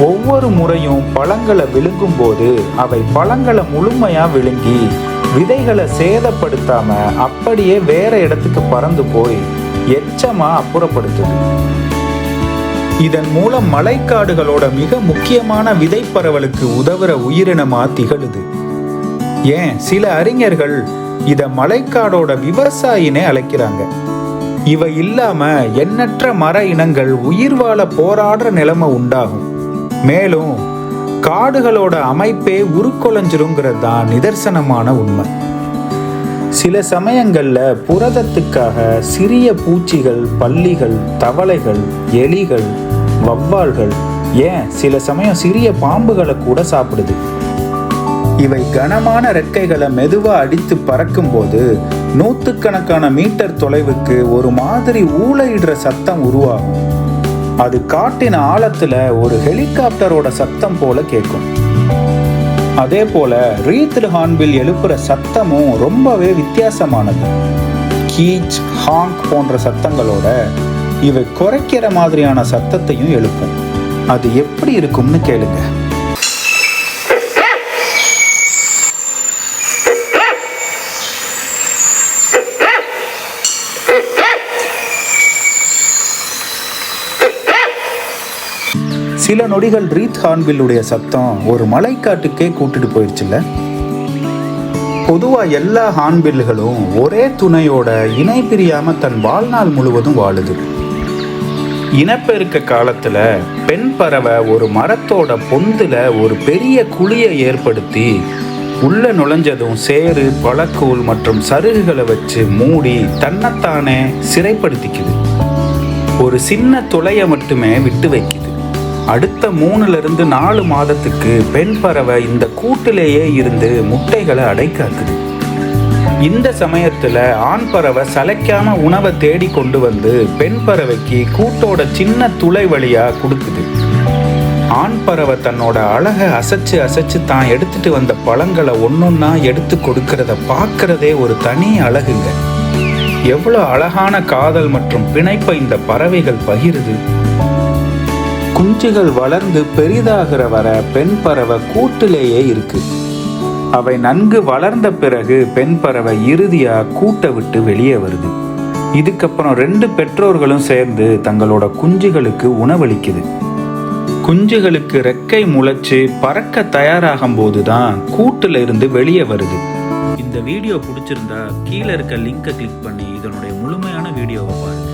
ஒவ்வொரு முறையும் பழங்களை விழுங்கும் போது அவை பழங்களை முழுமையா விழுங்கி விதைகளை சேதப்படுத்தாம அப்படியே வேற இடத்துக்கு பறந்து போய் எச்சமா அப்புறப்படுத்துது. இதன் மூலம் மலைக்காடுகளோட மிக முக்கியமான விதை பரவலுக்கு உதவுற உயிரினமா திகழுது. ஏன்? சில அறிஞர்கள் இத மலைக்காடோட விவசாயினே அழைக்கிறாங்க. இவை இல்லாம எண்ணற்ற மர இனங்கள் உயிர் வாழ போராடுற நிலைமை உண்டாகும். மேலும் காடுகளோட அமைப்பே உருக்குலைஞ்சிருங்கிறது தான் நிதர்சனமான உண்மை. சில சமயங்களில் புரதத்துக்காக சிறிய பூச்சிகள் பள்ளிகள் தவளைகள் எலிகள் வவ்வால்கள் ஏன் சில சமயம் சிறிய பாம்புகளை கூட சாப்பிடுது? இவை கனமான ரெக்கைகளை மெதுவாக அடித்து பறக்கும்போது நூற்றுக்கணக்கான மீட்டர் தொலைவுக்கு ஒரு மாதிரி ஊழையிடுற சத்தம் உருவாகும். அது காட்டின் ஆழத்துல ஒரு ஹெலிகாப்டரோட சத்தம் போல கேட்கும். அதே போல ரீத்டு ஹார்ன்பில் எழுப்புற சத்தமும் ரொம்பவே வித்தியாசமானது. கீச் ஹாங்க் போன்ற சத்தங்களோட இவை குறைக்கிற மாதிரியான சத்தத்தையும் எழுப்பும். அது எப்படி இருக்கும்னு கேளுங்க. சில நொடிகள் ரீத் ஹார்ன்பில்லுடைய சத்தம் ஒரு மலைக்காட்டுக்கே கூட்டிட்டு போயிடுச்சுல்ல பொதுவாக எல்லா ஹார்ன்பில்களும் ஒரே துணையோட இணை பிரியாம தன் வாழ்நாள் முழுவதும் வாழுது. இனப்பெருக்க காலத்துல பெண் பறவை ஒரு மரத்தோட பொந்துல ஒரு பெரிய குழியை ஏற்படுத்தி உள்ள நுழைஞ்சதும் சேறு பழக்கூழ் மற்றும் சருகுகளை வச்சு மூடி தன்னைத்தானே சிறைப்படுத்திக்குது. ஒரு சின்ன துளையை மட்டுமே விட்டு வைக்குது. அடுத்த மூணுலேருந்து நாலு மாதத்துக்கு பெண் பறவை இந்த கூட்டிலேயே இருந்து முட்டைகளை அடைக்காக்குது இந்த சமயத்தில் ஆண் பறவை சலைக்காம உணவை தேடி கொண்டு வந்து பெண் பறவைக்கு கூட்டோட சின்ன துளை வழியாக கொடுக்குது. ஆண் பறவை தன்னோட அழகை அசைச்சு அசைச்சு தான் எடுத்துட்டு வந்த பழங்களை ஒன்றொன்னா எடுத்து கொடுக்கறத பார்க்கறதே ஒரு தனி அழகுங்க. எவ்வளோ அழகான காதல் மற்றும் பிணைப்பை இந்த பறவைகள் பகிருது. குஞ்சுகள் வளர்ந்து பெரிதாகிற வர பெண் பறவை கூட்டிலேயே இருக்கு. அவை நன்கு வளர்ந்த பிறகு பெண் பறவை இறுதியா கூட்டை விட்டு வெளியே வருது. இதுக்கப்புறம் ரெண்டு பெற்றோர்களும் சேர்ந்து தங்களோட குஞ்சுகளுக்கு உணவளிக்குது. குஞ்சுகளுக்கு ரெக்கை முளைச்சு பறக்க தயாராகும் போது தான் கூட்டுல இருந்து வெளியே வருது. இந்த வீடியோ பிடிச்சிருந்தா கீழே இருக்க லிங்கை கிளிக் பண்ணி இதனுடைய முழுமையான வீடியோவை பாருங்க.